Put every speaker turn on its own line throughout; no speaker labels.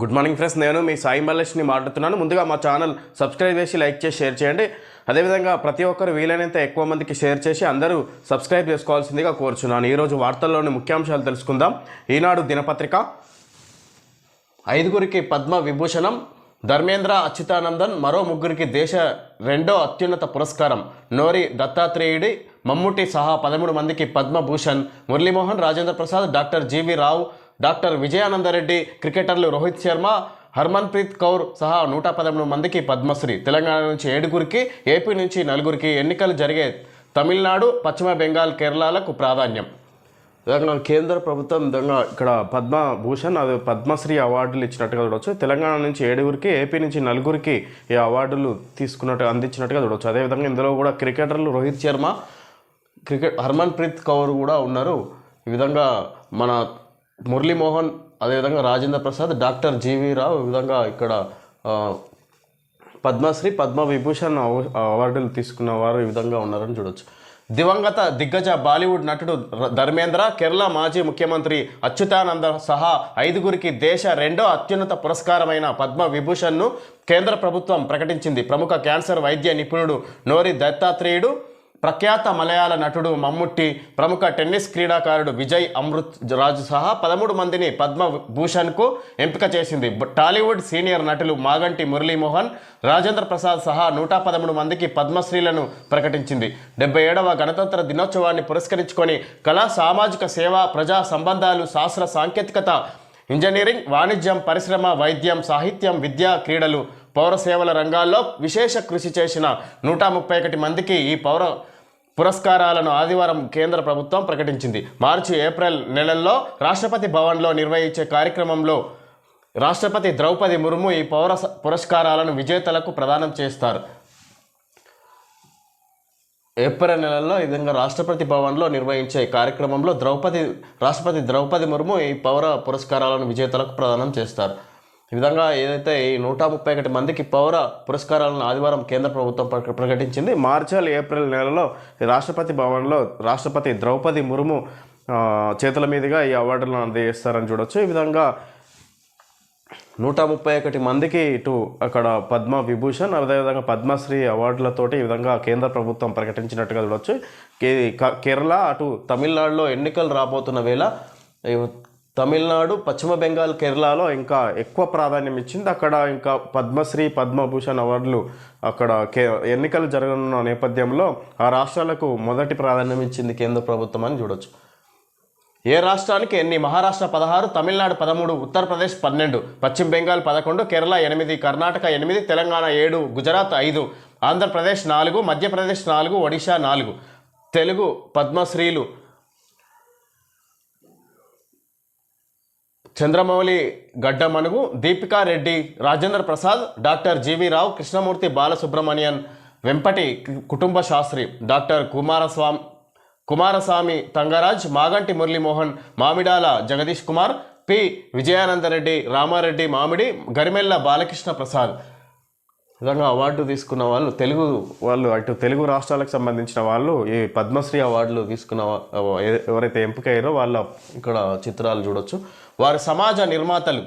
Good morning friends నేను మీ సాయి మల్లేష్ని మాట్లాడుతున్నాను. ముందుగా మా ఛానల్ సబ్స్క్రైబ్ చేసి లైక్ చేసి షేర్ చేయండి. అదేవిధంగా ప్రతి ఒక్కరు వీలైనంత ఎక్కువ మందికి షేర్ చేసి అందరూ సబ్స్క్రైబ్ చేసుకోవాల్సిందిగా కోరుచున్నాను. ఈరోజు వార్తల్లోని ముఖ్యాంశాలు తెలుసుకుందాం. ఈనాడు దినపత్రిక ఐదుగురికి పద్మ విభూషణం ధర్మేంద్ర అచ్యుతానందన్ మరో ముగ్గురికి దేశ రెండో అత్యున్నత పురస్కారం నోరి దత్తాత్రేయుడి మమ్ముటి సహా పదమూడు మందికి Padma Bhushan Muralimohan Rajendra Prasad doctor GV Rao doctor Vijayanandareddy క్రికెటర్లు రోహిత్ శర్మ హర్మన్ప్రీత్ కౌర్ సహా నూట పదమూడు మందికి పద్మశ్రీ. తెలంగాణ నుంచి ఏడుగురికి ఏపీ నుంచి నలుగురికి ఎన్నికలు జరిగే తమిళనాడు పశ్చిమ బెంగాల్ కేరళలకు ప్రాధాన్యం. విధంగా కేంద్ర ప్రభుత్వం విధంగా ఇక్కడ పద్మభూషణ్ అది పద్మశ్రీ అవార్డులు ఇచ్చినట్టుగా చూడవచ్చు తెలంగాణ నుంచి ఏడుగురికి ఏపీ నుంచి నలుగురికి ఈ అవార్డులు తీసుకున్నట్టు అందించినట్టుగా చూడవచ్చు అదేవిధంగా ఇందులో కూడా క్రికెటర్లు రోహిత్ శర్మ క్రికెట్ హర్మన్ప్రీత్ కౌర్ కూడా ఉన్నారు. ఈ విధంగా మన మురళీమోహన్ అదేవిధంగా రాజేంద్ర ప్రసాద్ డాక్టర్ జీవీ రావు విధంగా ఇక్కడ పద్మశ్రీ పద్మ విభూషణ్ అవార్డులు తీసుకున్న వారు ఈ విధంగా ఉన్నారని చూడొచ్చు. దివంగత దిగ్గజ బాలీవుడ్ నటుడు ధర్మేంద్ర కేరళ మాజీ ముఖ్యమంత్రి అచ్యుతానంద సహా ఐదుగురికి దేశ రెండో అత్యున్నత పురస్కారమైన పద్మ విభూషణ్ను కేంద్ర ప్రభుత్వం ప్రకటించింది. ప్రముఖ క్యాన్సర్ వైద్య నిపుణుడు నోరి దత్తాత్రేయుడు ప్రఖ్యాత మలయాళ నటుడు మమ్ముట్టి ప్రముఖ టెన్నిస్ క్రీడాకారుడు విజయ్ అమృత్ రాజు సహా పదమూడు మందిని పద్మభూషణ్కు ఎంపిక చేసింది. టాలీవుడ్ సీనియర్ నటులు మాగంటి మురళీమోహన్ రాజేంద్ర ప్రసాద్ సహా నూట పదమూడు మందికి పద్మశ్రీలను ప్రకటించింది. డెబ్బై ఏడవ గణతంత్ర దినోత్సవాన్ని పురస్కరించుకొని కళా సామాజిక సేవ ప్రజా సంబంధాలు శాస్త్ర సాంకేతికత ఇంజనీరింగ్ వాణిజ్యం పరిశ్రమ వైద్యం సాహిత్యం విద్య క్రీడలు పౌర సేవల రంగాల్లో విశేష కృషి చేసిన నూట ముప్పై ఒకటి మందికి ఈ పౌర పురస్కారాలను ఆదివారం కేంద్ర ప్రభుత్వం ప్రకటించింది. మార్చి ఏప్రిల్ నెలల్లో రాష్ట్రపతి భవన్లో నిర్వహించే కార్యక్రమంలో రాష్ట్రపతి ద్రౌపది ముర్ము ఈ పౌర పురస్కారాలను విజేతలకు ప్రదానం చేస్తారు. ఏప్రిల్ నెలలో ఈ విధంగా రాష్ట్రపతి భవన్లో నిర్వహించే కార్యక్రమంలో ద్రౌపది రాష్ట్రపతి ద్రౌపది ముర్ము ఈ పౌర పురస్కారాలను విజేతలకు ప్రదానం చేస్తారు. ఈ విధంగా ఏదైతే ఈ నూట ముప్పై ఒకటి మందికి పౌర పురస్కారాలను ఆదివారం కేంద్ర ప్రభుత్వం ప్రక- ప్రకటించింది. మార్చి ఏప్రిల్ నెలలో రాష్ట్రపతి భవన్లో రాష్ట్రపతి ద్రౌపది ముర్ము చేతుల మీదుగా ఈ అవార్డులను అందజేస్తారని చూడొచ్చు. ఈ విధంగా నూట ముప్పై ఒకటి మందికి ఇటు అక్కడ పద్మ విభూషణ్ అదేవిధంగా పద్మశ్రీ అవార్డులతోటి ఈ విధంగా కేంద్ర ప్రభుత్వం ప్రకటించినట్టుగా చూడొచ్చు. క- కేరళ అటు తమిళనాడులో ఎన్నికలు రాబోతున్న వేళ తమిళనాడు పశ్చిమ బెంగాల్ కేరళలో ఇంకా ఎక్కువ ప్రాధాన్యం ఇచ్చింది. అక్కడ ఇంకా పద్మశ్రీ పద్మభూషణ్ అవార్డులు అక్కడ కే ఎన్నికలు జరగనున్న నేపథ్యంలో ఆ రాష్ట్రాలకు మొదటి ప్రాధాన్యం ఇచ్చింది కేంద్ర ప్రభుత్వం అని చూడొచ్చు. ఏ రాష్ట్రానికి ఎన్ని? మహారాష్ట్ర పదహారు తమిళనాడు పదమూడు ఉత్తరప్రదేశ్ పన్నెండు పశ్చిమ బెంగాల్ పదకొండు కేరళ ఎనిమిది కర్ణాటక ఎనిమిది తెలంగాణ ఏడు గుజరాత్ ఐదు ఆంధ్రప్రదేశ్ నాలుగు మధ్యప్రదేశ్ నాలుగు ఒడిశా నాలుగు. Telugu పద్మశ్రీలు Chandramouli Gaddamanugu Deepika Reddy Rajendra Prasad doctor GV Rao Krishnamurthy Balasubramanian Vempati Kutumba Sastry doctor Kumaraswamy Kumaraswamy Thangaraj Maganti Muralimohan Mamidala Jagadish Kumar P. Vijayanandareddy Ramareddy Mamidi Garimella Balakrishna Prasad. విధంగా అవార్డు తీసుకున్న వాళ్ళు తెలుగు వాళ్ళు అటు తెలుగు రాష్ట్రాలకు సంబంధించిన వాళ్ళు ఈ పద్మశ్రీ అవార్డులు తీసుకున్న ఎవరైతే ఎంపిక అయ్యారో వాళ్ళ ఇక్కడ చిత్రాలు చూడొచ్చు. వారు సమాజ నిర్మాతలు.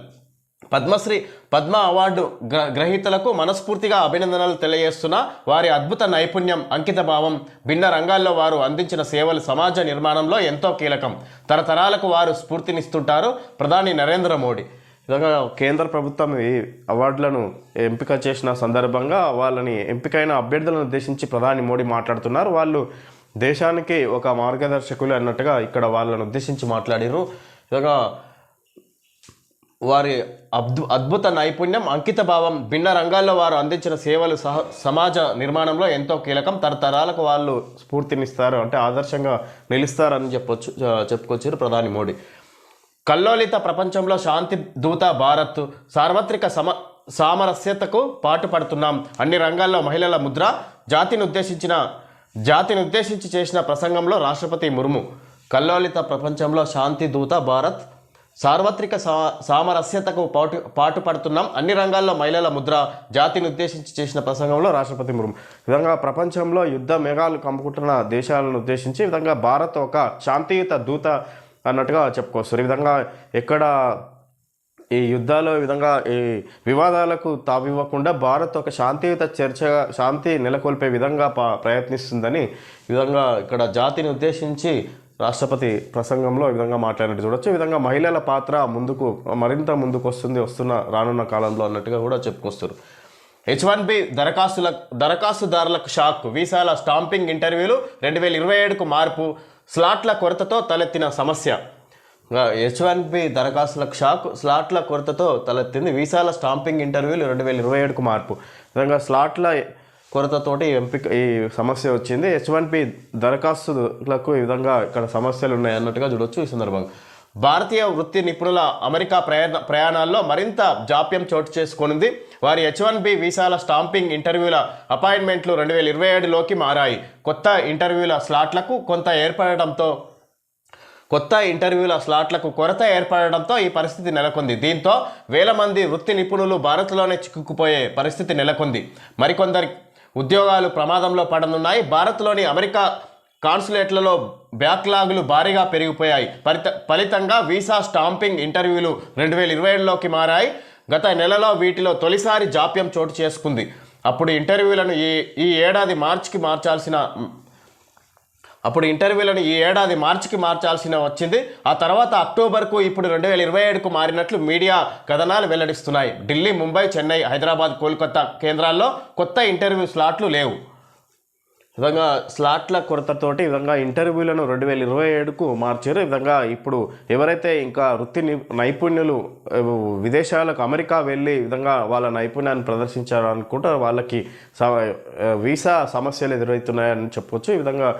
పద్మశ్రీ పద్మ అవార్డు గ్ర గ్రహీతలకు మనస్ఫూర్తిగా అభినందనలు తెలియజేస్తున్న వారి అద్భుత నైపుణ్యం అంకితభావం భిన్న రంగాల్లో వారు అందించిన సేవలు సమాజ నిర్మాణంలో ఎంతో కీలకం. తరతరాలకు వారు స్ఫూర్తినిస్తుంటారు ప్రధాని నరేంద్ర మోడీ. విధంగా కేంద్ర ప్రభుత్వం ఈ అవార్డులను ఎంపిక చేసిన సందర్భంగా వాళ్ళని ఎంపికైన అభ్యర్థులను ఉద్దేశించి ప్రధాని మోడీ మాట్లాడుతున్నారు. వాళ్ళు దేశానికి ఒక మార్గదర్శకులు అన్నట్టుగా ఇక్కడ వాళ్ళను ఉద్దేశించి మాట్లాడారు ఇదొక వారి అద్భు అద్భుత నైపుణ్యం అంకిత భావం భిన్న రంగాల్లో వారు అందించిన సేవలు సహ సమాజ నిర్మాణంలో ఎంతో కీలకం. తరతరాలకు వాళ్ళు స్ఫూర్తినిస్తారు అంటే ఆదర్శంగా నిలుస్తారని చెప్పొచ్చు చెప్పుకొచ్చారు ప్రధాని మోడీ. కల్లోలిత ప్రపంచంలో శాంతి దూత భారత్ సార్వత్రిక సమ సామరస్యతకు పాటుపడుతున్నాం. అన్ని రంగాల్లో మహిళల ముద్ర జాతిని ఉద్దేశించిన జాతిని ఉద్దేశించి చేసిన ప్రసంగంలో రాష్ట్రపతి ముర్ము. కల్లోలిత ప్రపంచంలో శాంతి దూత భారత్ సార్వత్రిక సా సామరస్యతకు పాటు పాటుపడుతున్నాం అన్ని రంగాల్లో మహిళల ముద్ర జాతిని ఉద్దేశించి చేసిన ప్రసంగంలో రాష్ట్రపతి ముర్ము. విధంగా ప్రపంచంలో యుద్ధ మేఘాలు కమ్ముకుంటున్న దేశాలను ఉద్దేశించి విధంగా భారత్ ఒక శాంతియుత దూత అన్నట్టుగా చెప్పుకోవచ్చు. ఈ విధంగా ఎక్కడ ఈ యుద్ధాలు విధంగా ఈ వివాదాలకు తావివ్వకుండా భారత్ ఒక శాంతియుత చర్చగా శాంతి నెలకొల్పే విధంగా ప- ప్రయత్నిస్తుందని విధంగా ఇక్కడ జాతిని ఉద్దేశించి రాష్ట్రపతి ప్రసంగంలో ఈ విధంగా మాట్లాడినట్టు చూడొచ్చు. ఈ విధంగా మహిళల పాత్ర ముందుకు మరింత ముందుకు వస్తుంది వస్తున్న రానున్న కాలంలో అన్నట్టుగా కూడా చెప్పుకొస్తారు. హెచ్ వన్ బి దరఖాస్తుల దరఖాస్తుదారులకు షాక్ వీసాల స్టాంపింగ్ ఇంటర్వ్యూలు రెండు వేల ఇరవై ఏడుకు మార్పు స్లాట్ల కొరతతో తలెత్తిన సమస్య. హెచ్ వన్ బి దరఖాస్తులకు షాక్ స్లాట్ల కొరతతో తలెత్తింది వీసాల స్టాంపింగ్ ఇంటర్వ్యూలు రెండు వేల ఇరవై ఏడుకు మార్పు. విధంగా స్లాట్ల కొరతతోటి ఈ ఎంపిక ఈ సమస్య వచ్చింది. హెచ్ వన్ పి దరఖాస్తులకు ఈ విధంగా ఇక్కడ సమస్యలు ఉన్నాయి అన్నట్టుగా చూడొచ్చు ఈ సందర్భంగా. భారతీయ వృత్తి నిపుణుల అమెరికా ప్రయాణ ప్రయాణాల్లో మరింత జాప్యం చోటు చేసుకునింది. వారి హెచ్ వన్ బి వీసాల స్టాంపింగ్ ఇంటర్వ్యూల అపాయింట్మెంట్లు రెండు వేల ఇరవై ఏడులోకి మారాయి. కొత్త ఇంటర్వ్యూల స్లాట్లకు కొంత ఏర్పడడంతో కొత్త ఇంటర్వ్యూల స్లాట్లకు కొరత ఏర్పడడంతో ఈ పరిస్థితి నెలకొంది. దీంతో వేల మంది వృత్తి నిపుణులు భారత్లోనే చిక్కుకుపోయే పరిస్థితి నెలకొంది. మరికొందరి ఉద్యోగాలు ప్రమాదంలో పడనున్నాయి. భారత్లోని అమెరికా కాన్సులేట్లలో బ్యాక్లాగులు భారీగా పెరిగిపోయాయి. ఫలిత ఫలితంగా వీసా స్టాంపింగ్ ఇంటర్వ్యూలు రెండు వేల ఇరవై ఏడులోకి మారాయి. గత నెలలో వీటిలో తొలిసారి జాప్యం చోటు చేసుకుంది. అప్పుడు ఇంటర్వ్యూలను ఈ ఈ ఏడాది మార్చికి మార్చాల్సిన అప్పుడు ఇంటర్వ్యూలను ఈ ఏడాది మార్చికి మార్చాల్సిన వచ్చింది. ఆ తర్వాత అక్టోబర్కు ఇప్పుడు రెండు వేల ఇరవై ఏడుకు మారినట్లు మీడియా కథనాలు వెల్లడిస్తున్నాయి. ఢిల్లీ ముంబై చెన్నై హైదరాబాద్ కోల్కతా కేంద్రాల్లో కొత్త ఇంటర్వ్యూ స్లాట్లు లేవు. విధంగా స్లాట్ల కొరతతోటి విధంగా ఇంటర్వ్యూలను రెండు వేల ఇరవై ఏడుకు మార్చారు. ఈ విధంగా ఇప్పుడు ఎవరైతే ఇంకా వృత్తి నైపుణ్యులు విదేశాలకు అమెరికా వెళ్ళి విధంగా వాళ్ళ నైపుణ్యాన్ని ప్రదర్శించాలనుకుంటే వాళ్ళకి వీసా సమస్యలు ఎదురవుతున్నాయని చెప్పొచ్చు. ఈ విధంగా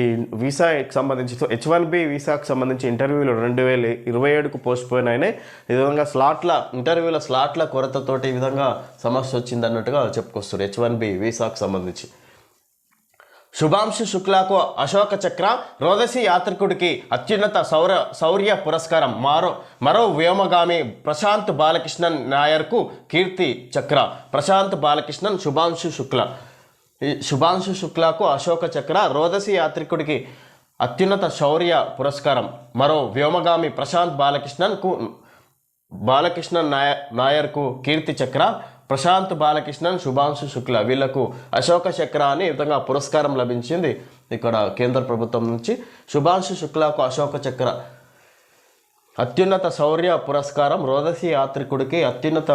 ఈ వీసాకి సంబంధించి హెచ్ వన్ బి వీసాకి సంబంధించి ఇంటర్వ్యూలు రెండు వేల ఇరవై ఏడుకు పోస్ట్ పోయిన అయినాయి ఈ విధంగా స్లాట్ల ఇంటర్వ్యూల స్లాట్ల కొరతతోటి ఈ విధంగా సమస్య వచ్చిందన్నట్టుగా చెప్పుకొస్తారు హెచ్ వన్ బి వీసాకు సంబంధించి. శుభాంశు శుక్లాకు అశోక చక్ర రోదసి యాత్రికుడికి అత్యున్నత సౌర శౌర్య పురస్కారం. మరో మరో వ్యోమగామి ప్రశాంత్ బాలకృష్ణన్ నాయర్కు కీర్తి చక్ర. ప్రశాంత్ బాలకృష్ణన్ శుభాంశు శుక్ల. శుభాంశు శుక్లాకు అశోక చక్ర రోదసి యాత్రికుడికి అత్యున్నత శౌర్య పురస్కారం. మరో వ్యోమగామి ప్రశాంత్ బాలకృష్ణన్కు బాలకృష్ణన్ నాయ నాయర్కు కీర్తి చక్ర. ప్రశాంత్ బాలకృష్ణన్ శుభాంశు శుక్ల వీళ్ళకు అశోక చక్ర అని విధంగా పురస్కారం లభించింది ఇక్కడ కేంద్ర ప్రభుత్వం నుంచి. శుభాంశు శుక్లకు అశోక చక్ర అత్యున్నత శౌర్య పురస్కారం. రోదసి యాత్రికుడికి అత్యున్నత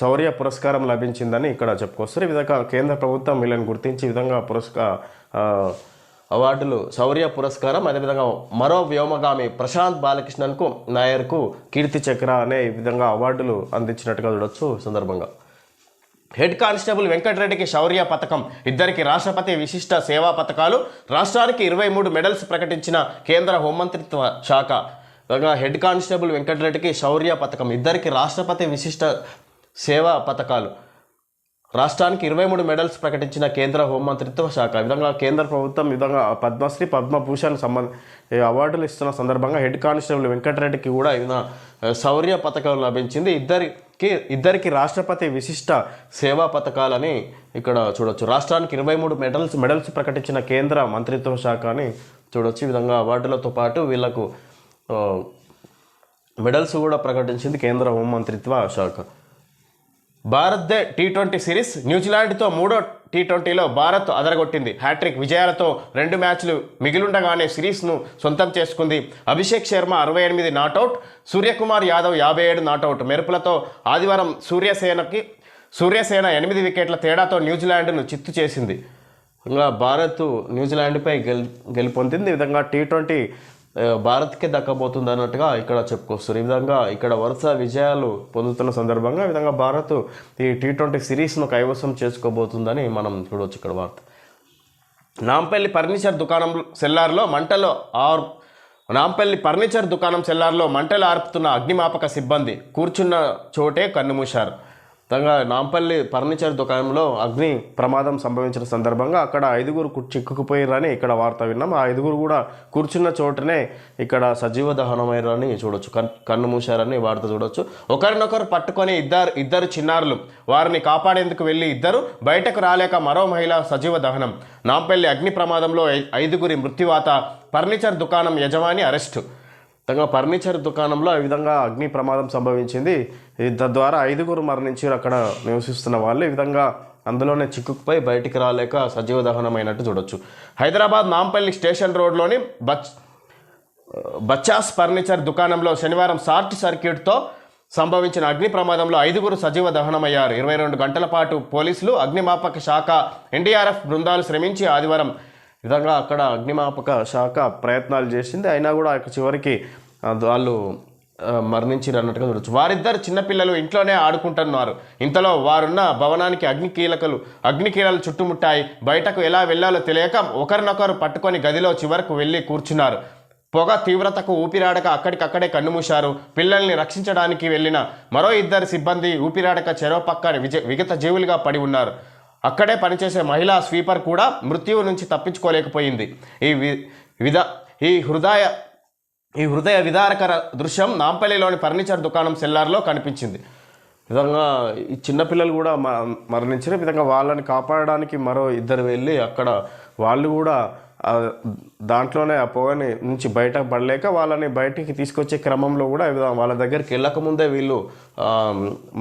శౌర్య పురస్కారం లభించిందని ఇక్కడ చెప్పుకొస్తారు. ఈ విధంగా కేంద్ర ప్రభుత్వం వీళ్ళని గుర్తించి ఈ విధంగా పురస్కార అవార్డులు శౌర్య పురస్కారం అదేవిధంగా మరో వ్యోమగామి ప్రశాంత్ బాలకృష్ణన్కు నాయర్కు కీర్తి చక్ర అనే విధంగా అవార్డులు అందించినట్టుగా చూడొచ్చు సందర్భంగా. హెడ్ కానిస్టేబుల్ వెంకటరెడ్డికి శౌర్య పథకం ఇద్దరికి రాష్ట్రపతి విశిష్ట సేవా పథకాలు రాష్ట్రానికి ఇరవై మూడు మెడల్స్ ప్రకటించిన కేంద్ర హోంమంత్రిత్వ శాఖ. హెడ్ కానిస్టేబుల్ వెంకటరెడ్డికి శౌర్య పథకం ఇద్దరికి రాష్ట్రపతి విశిష్ట సేవా పథకాలు. రాష్ట్రానికి ఇరవై మూడు మెడల్స్ ప్రకటించిన కేంద్ర హోంమంత్రిత్వ శాఖ. విధంగా కేంద్ర ప్రభుత్వం విధంగా పద్మశ్రీ పద్మభూషణ్ సంబంధ అవార్డులు ఇస్తున్న సందర్భంగా హెడ్ కానిస్టేబుల్ వెంకటరెడ్డికి కూడా ఈయన శౌర్య పథకం లభించింది. ఇద్దరికి ఇద్దరికి రాష్ట్రపతి విశిష్ట సేవా పథకాలని ఇక్కడ చూడొచ్చు. రాష్ట్రానికి ఇరవై మూడు మెడల్స్ మెడల్స్ ప్రకటించిన కేంద్ర మంత్రిత్వ శాఖ అని చూడొచ్చు. ఈ విధంగా అవార్డులతో పాటు వీళ్ళకు మెడల్స్ కూడా ప్రకటించింది కేంద్ర హోంమంత్రిత్వ శాఖ. భారత్ టీ ట్వంటీ సిరీస్ న్యూజిలాండ్తో మూడో టీ ట్వంటీలో భారత్ అదరగొట్టింది. హ్యాట్రిక్ విజయాలతో రెండు మ్యాచ్లు మిగిలుండగానే సిరీస్ను సొంతం చేసుకుంది. అభిషేక్ శర్మ అరవై ఎనిమిది నాటౌట్ సూర్యకుమార్ యాదవ్ యాభై ఏడు నాటౌట్. మెరుపులతో ఆదివారం సూర్యసేనకి సూర్యసేన ఎనిమిది వికెట్ల తేడాతో న్యూజిలాండ్ను చిత్తు చేసింది. ఇంకా భారత్ న్యూజిలాండ్పై గెల్ గెలుపొందింది. ఈ విధంగా టీ ట్వంటీ భారత్కే దక్కబోతుంది అన్నట్టుగా ఇక్కడ చెప్పుకొస్తారు ఈ విధంగా ఇక్కడ వరుస విజయాలు పొందుతున్న సందర్భంగా ఈ విధంగా భారత్ ఈ టీ ట్వంటీ సిరీస్ను కైవసం చేసుకోబోతుందని మనం చూడవచ్చు ఇక్కడ వార్త. నాంపల్లి ఫర్నిచర్ దుకాణం సెల్లార్లో మంటలో ఆరు నాంపల్లి ఫర్నిచర్ దుకాణం సెల్లార్లో మంటలు ఆర్పుతున్న అగ్నిమాపక సిబ్బంది కూర్చున్న చోటే కన్నుమూశారు. విధంగా నాంపల్లి ఫర్నిచర్ దుకాణంలో అగ్ని ప్రమాదం సంభవించిన సందర్భంగా అక్కడ ఐదుగురు కు- చిక్కుకుపోయారని ఇక్కడ వార్త విన్నాం. ఆ ఐదుగురు కూడా కూర్చున్న చోటనే ఇక్కడ సజీవ దహనమయ్యారని చూడొచ్చు. కన్ కన్ను మూశారని వార్త చూడొచ్చు. ఒకరినొకరు పట్టుకొని ఇద్దరు ఇద్దరు చిన్నారులు వారిని కాపాడేందుకు వెళ్ళి ఇద్దరు బయటకు రాలేక మరో మహిళ సజీవ దహనం. నాంపల్లి అగ్ని ప్రమాదంలో ఐదుగురి మృత్యువాత ఫర్నిచర్ దుకాణం యజమాని అరెస్టు. విధంగా ఫర్నిచర్ దుకాణంలో ఈ విధంగా అగ్ని ప్రమాదం సంభవించింది. తద్వారా ఐదుగురు మరణించారు. అక్కడ నివసిస్తున్న వాళ్ళు ఈ విధంగా అందులోనే చిక్కుకుపోయి బయటికి రాలేక సజీవ దహనమైనట్టు చూడొచ్చు. హైదరాబాద్ నాంపల్లి స్టేషన్ రోడ్లోని బచ్ బచ్చాస్ ఫర్నిచర్ దుకాణంలో శనివారం షార్ట్ సర్క్యూట్తో సంభవించిన అగ్ని ప్రమాదంలో ఐదుగురు సజీవ దహనమయ్యారు. ఇరవై రెండు గంటల పాటు పోలీసులు అగ్నిమాపక శాఖ ఎన్డీఆర్ఎఫ్ బృందాలు శ్రమించి ఆదివారం విధంగా అక్కడ అగ్నిమాపక శాఖ ప్రయత్నాలు చేసింది. అయినా కూడా అక్కడ చివరికి వాళ్ళు మరణించారు అన్నట్టుగా చూడొచ్చు. వారిద్దరు చిన్నపిల్లలు ఇంట్లోనే ఆడుకుంటున్నారు. ఇంతలో వారున్న భవనానికి అగ్ని కీలకలు అగ్ని కీలలు చుట్టుముట్టాయి. బయటకు ఎలా వెళ్ళాలో తెలియక ఒకరినొకరు పట్టుకొని గదిలో చివరకు వెళ్ళి కూర్చున్నారు. పొగ తీవ్రతకు ఊపిరాడక అక్కడికక్కడే కన్నుమూశారు. పిల్లల్ని రక్షించడానికి వెళ్ళిన మరో ఇద్దరు సిబ్బంది ఊపిరాడక చెరో పక్క విజ విగత జీవులుగా పడి ఉన్నారు. అక్కడే పనిచేసే మహిళా స్వీపర్ కూడా మృత్యువు నుంచి తప్పించుకోలేకపోయింది. ఈ వి విధ ఈ హృదయ ఈ హృదయ విదారకర దృశ్యం నాంపల్లిలోని ఫర్నిచర్ దుకాణం సెల్లార్లో కనిపించింది. విధంగా ఈ చిన్నపిల్లలు కూడా మ మరణించిన విధంగా వాళ్ళని కాపాడడానికి మరో ఇద్దరు వెళ్ళి అక్కడ వాళ్ళు కూడా దాంట్లోనే ఆ పొగని నుంచి బయట పడలేక వాళ్ళని బయటికి తీసుకొచ్చే క్రమంలో కూడా విధానం వాళ్ళ దగ్గరికి వెళ్ళక ముందే వీళ్ళు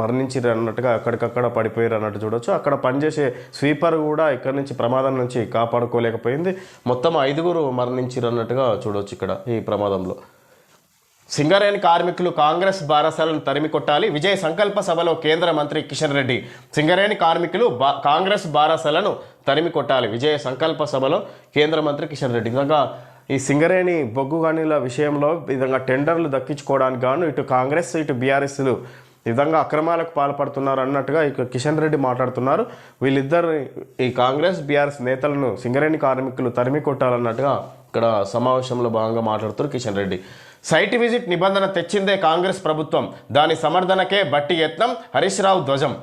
మరణించారు అన్నట్టుగా అక్కడికక్కడ పడిపోయారు అన్నట్టు చూడొచ్చు. అక్కడ పనిచేసే స్వీపర్ కూడా ఇక్కడ నుంచి ప్రమాదం నుంచి కాపాడుకోలేకపోయింది. మొత్తం ఐదుగురు మరణించారు అన్నట్టుగా చూడొచ్చు ఇక్కడ ఈ ప్రమాదంలో. సింగరేణి కార్మికులు కాంగ్రెస్ బారసాలను తరిమి కొట్టాలి. విజయ సంకల్ప సభలో కేంద్ర మంత్రి కిషన్ రెడ్డి. సింగరేణి కార్మికులు బా కాంగ్రెస్ బారసాలను తరిమి కొట్టాలి. విజయ సంకల్ప సభలో కేంద్ర మంత్రి కిషన్ రెడ్డి. విధంగా ఈ సింగరేణి బొగ్గు గనుల విషయంలో విధంగా టెండర్లు దక్కించుకోవడానికి గాను ఇటు కాంగ్రెస్ ఇటు బీఆర్ఎస్లు విధంగా అక్రమాలకు పాల్పడుతున్నారు అన్నట్టుగా ఇక కిషన్ రెడ్డి మాట్లాడుతున్నారు. వీళ్ళిద్దరు ఈ కాంగ్రెస్ బీఆర్ఎస్ నేతలను సింగరేణి కార్మికులు తరిమి కొట్టాలన్నట్టుగా ఇక్కడ సమావేశంలో భాగంగా మాట్లాడుతారు కిషన్ రెడ్డి. సైట్ విజిట్ నిబంధన తెచ్చిందే కాంగ్రెస్ ప్రభుత్వం. దాని సమర్థనకే బట్టి యత్నం. హరీష్ రావు ధ్వజం.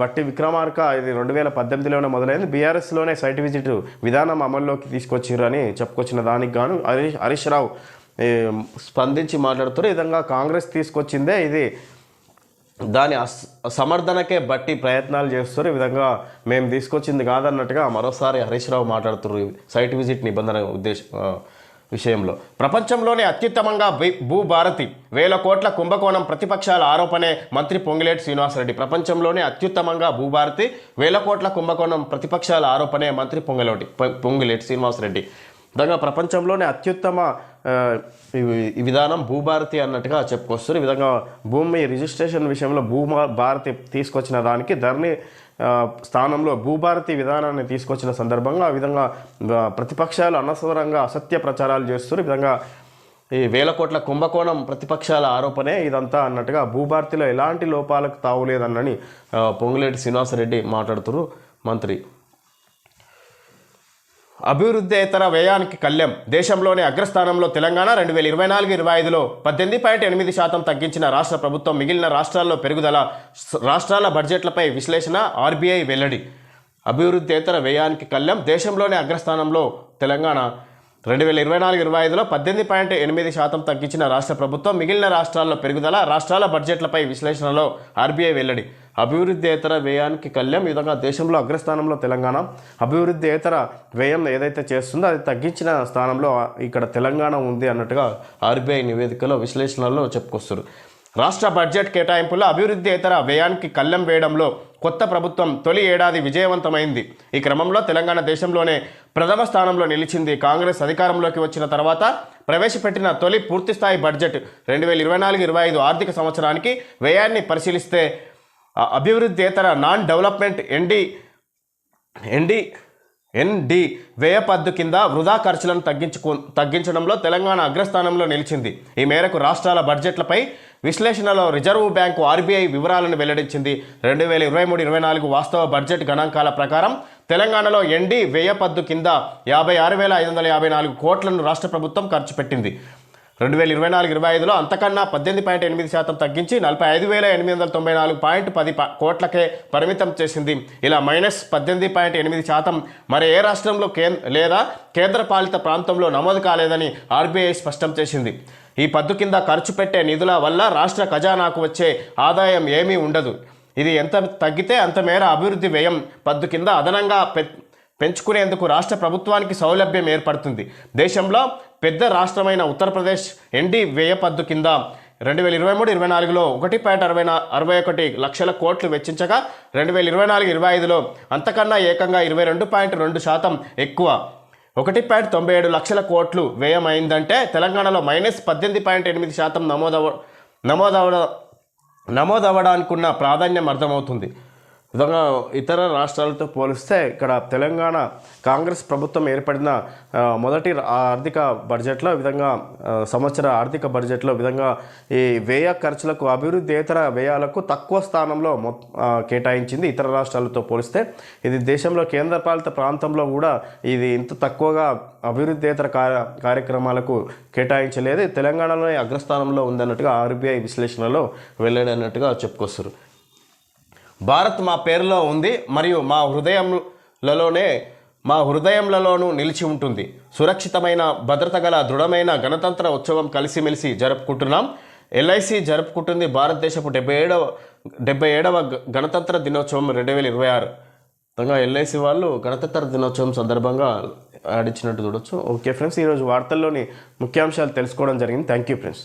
బట్టి విక్రమార్క ఇది రెండు వేల పద్దెనిమిదిలోనే మొదలైంది. బీఆర్ఎస్లోనే సైట్ విజిట్ విధానం అమల్లోకి తీసుకొచ్చారు అని చెప్పుకొచ్చిన దానికి గాను హరీష్ హరీష్ రావు స్పందించి మాట్లాడుతారు ఈ విధంగా కాంగ్రెస్ తీసుకొచ్చిందే ఇది. దాని అస్ సమర్థనకే బట్టి ప్రయత్నాలు చేస్తారు ఈ విధంగా మేము తీసుకొచ్చింది కాదన్నట్టుగా మరోసారి హరీష్ రావు మాట్లాడుతున్నారు. సైట్ విజిట్ నిబంధన ఉద్దేశం విషయంలో. ప్రపంచంలోనే అత్యుత్తమంగా భూభారతి. వేల కోట్ల కుంభకోణం ప్రతిపక్షాల ఆరోపణే మంత్రి పొంగిలేటి శ్రీనివాసరెడ్డి. ప్రపంచంలోనే అత్యుత్తమంగా భూభారతి. వేల కోట్ల కుంభకోణం ప్రతిపక్షాల ఆరోపణే మంత్రి పొంగలోటి పొంగిలేటి శ్రీనివాసరెడ్డి. విధంగా ప్రపంచంలోనే అత్యుత్తమ ఈ- విధానం భూభారతి అన్నట్టుగా చెప్పుకొస్తారు. ఈ విధంగా భూమి రిజిస్ట్రేషన్ విషయంలో భూమా భారతి తీసుకొచ్చిన దానికి ధరణి స్థానంలో భూభారతి విధానాన్ని తీసుకొచ్చిన సందర్భంగా ఆ విధంగా ప్రతిపక్షాలు అనవసరంగా అసత్య ప్రచారాలు చేస్తున్నారు. విధంగా ఈ వేల కోట్ల కుంభకోణం ప్రతిపక్షాల ఆరోపణే ఇదంతా అన్నట్టుగా భూభారతిలో ఎలాంటి లోపాలకు తావులేదన్నని పొంగులేటి శ్రీనివాసరెడ్డి మాట్లాడుతున్నారు మంత్రి. అభివృద్ధేతర వ్యయానికి కళ్యం. దేశంలోనే అగ్రస్థానంలో తెలంగాణ రెండు వేల ఇరవై నాలుగు ఇరవై ఐదులో పద్దెనిమిది పాయింట్ ఎనిమిది శాతం తగ్గించిన రాష్ట్ర ప్రభుత్వం మిగిలిన రాష్ట్రాల్లో పెరుగుదల రాష్ట్రాల బడ్జెట్లపై విశ్లేషణ ఆర్బీఐ వెల్లడి. అభివృద్ధేతర వ్యయానికి కళ్యం. దేశంలోనే అగ్రస్థానంలో తెలంగాణ రెండు వేల ఇరవై నాలుగు ఇరవై ఐదులో పద్దెనిమిది పాయింట్ ఎనిమిది శాతం తగ్గించిన రాష్ట్ర ప్రభుత్వం మిగిలిన రాష్ట్రాల్లో పెరుగుదల రాష్ట్రాల బడ్జెట్లపై విశ్లేషణలో ఆర్బీఐ వెల్లడి. అభివృద్ధేతర వ్యయానికి కళ్యం ఈ విధంగా దేశంలో అగ్రస్థానంలో తెలంగాణ. అభివృద్ధేతర వ్యయం ఏదైతే చేస్తుందో అది తగ్గించిన స్థానంలో ఇక్కడ తెలంగాణ ఉంది అన్నట్టుగా ఆర్బీఐ నివేదికలో విశ్లేషణలో చెప్పుకొస్తారు రాష్ట్ర బడ్జెట్ కేటాయింపుల్లో అభివృద్ధేతర వ్యయానికి కళ్ళెం వేయడంలో కొత్త ప్రభుత్వం తొలి ఏడాది విజయవంతమైంది. ఈ క్రమంలో తెలంగాణ దేశంలోనే ప్రథమ స్థానంలో నిలిచింది కాంగ్రెస్ అధికారంలోకి వచ్చిన తర్వాత ప్రవేశపెట్టిన తొలి పూర్తిస్థాయి బడ్జెట్ రెండు వేల ఇరవై నాలుగు ఇరవై ఐదు ఆర్థిక సంవత్సరానికి వ్యయాన్ని పరిశీలిస్తే అభివృద్ధి అభివృద్ధేతర non development ND ND ND వ్యయ పద్దు కింద వృధా ఖర్చులను తగ్గించుకు తగ్గించడంలో తెలంగాణ అగ్రస్థానంలో నిలిచింది. ఈ మేరకు రాష్ట్రాల బడ్జెట్లపై విశ్లేషణలో రిజర్వ్ బ్యాంకు ఆర్బీఐ వివరాలను వెల్లడించింది. రెండు వేల ఇరవై మూడు ఇరవై నాలుగు వాస్తవ బడ్జెట్ గణాంకాల ప్రకారం తెలంగాణలో ఎండి వ్యయ పద్దు కింద యాభై ఆరు వేల ఐదు వందల యాభై నాలుగు కోట్లను రాష్ట్ర ప్రభుత్వం ఖర్చు పెట్టింది. రెండు వేల ఇరవై నాలుగు ఇరవై ఐదులో అంతకన్నా పద్దెనిమిది పాయింట్ ఎనిమిది శాతం తగ్గించి నలభై ఐదు వేల ఎనిమిది వందల తొంభై నాలుగు పాయింట్ పది కోట్లకే పరిమితం చేసింది. ఇలా మైనస్ పద్దెనిమిది పాయింట్ ఎనిమిది శాతం మరి ఏ రాష్ట్రంలో కేంద్ర లేదా కేంద్రపాలిత ప్రాంతంలో నమోదు కాలేదని ఆర్బీఐ స్పష్టం చేసింది. ఈ పద్దు కింద ఖర్చు పెట్టే నిధుల వల్ల రాష్ట్ర ఖజానాకు వచ్చే ఆదాయం ఏమీ ఉండదు. ఇది ఎంత తగ్గితే అంత మేర అభివృద్ధి వ్యయం పద్దు కింద అదనంగా పె పెంచుకునేందుకు రాష్ట్ర ప్రభుత్వానికి సౌలభ్యం ఏర్పడుతుంది. దేశంలో పెద్ద రాష్ట్రమైన ఉత్తరప్రదేశ్ ఎన్డీ వ్యయ పద్దు కింద రెండు వేల ఇరవై మూడు ఇరవై నాలుగులో ఒకటి పాయింట్ అరవై నా అరవై ఒకటి లక్షల కోట్లు వెచ్చించగా రెండు వేల ఇరవై నాలుగు ఇరవై ఐదులో అంతకన్నా ఏకంగా ఇరవై రెండు పాయింట్ రెండు శాతం ఎక్కువ. ఒకటి పాయింట్ తొంభై ఏడు లక్షల కోట్లు వ్యయమైందంటే తెలంగాణలో మైనస్ పద్దెనిమిది పాయింట్ ఎనిమిది శాతం నమోదవ నమోదవ నమోదవడానికి ఉన్న ప్రాధాన్యం అర్థమవుతుంది. విధంగా ఇతర రాష్ట్రాలతో పోలిస్తే ఇక్కడ తెలంగాణ కాంగ్రెస్ ప్రభుత్వం ఏర్పడిన మొదటి ఆర్థిక బడ్జెట్లో విధంగా సంవత్సర ఆర్థిక బడ్జెట్లో విధంగా ఈ వ్యయ ఖర్చులకు అభివృద్ధేతర వ్యయాలకు తక్కువ స్థానంలో మొ కేటాయించింది ఇతర రాష్ట్రాలతో పోలిస్తే. ఇది దేశంలో కేంద్రపాలిత ప్రాంతంలో కూడా ఇది ఇంత తక్కువగా అభివృద్ధేతర కార్య కార్యక్రమాలకు కేటాయించలేదు. తెలంగాణలోనే అగ్రస్థానంలో ఉందన్నట్టుగా ఆర్బీఐ విశ్లేషణలో వెళ్ళాడన్నట్టుగా చెప్పుకొస్తారు. భారత్ మా పేరులో ఉంది మరియు మా హృదయంలలోనే మా హృదయంలలోనూ నిలిచి ఉంటుంది. సురక్షితమైన భద్రత గల దృఢమైన గణతంత్ర ఉత్సవం కలిసిమెలిసి జరుపుకుంటున్నాం. ఎల్ఐసి జరుపుకుంటుంది భారతదేశపు డెబ్బై ఏడవ డెబ్బై ఏడవ గణతంత్ర దినోత్సవం రెండు వేల ఇరవై ఆరు. విధంగా ఎల్ఐసి వాళ్ళు గణతంత్ర దినోత్సవం సందర్భంగా ఆడించినట్టు చూడొచ్చు. ఓకే ఫ్రెండ్స్ ఈరోజు వార్తల్లోని ముఖ్యాంశాలు తెలుసుకోవడం జరిగింది. Thank you friends.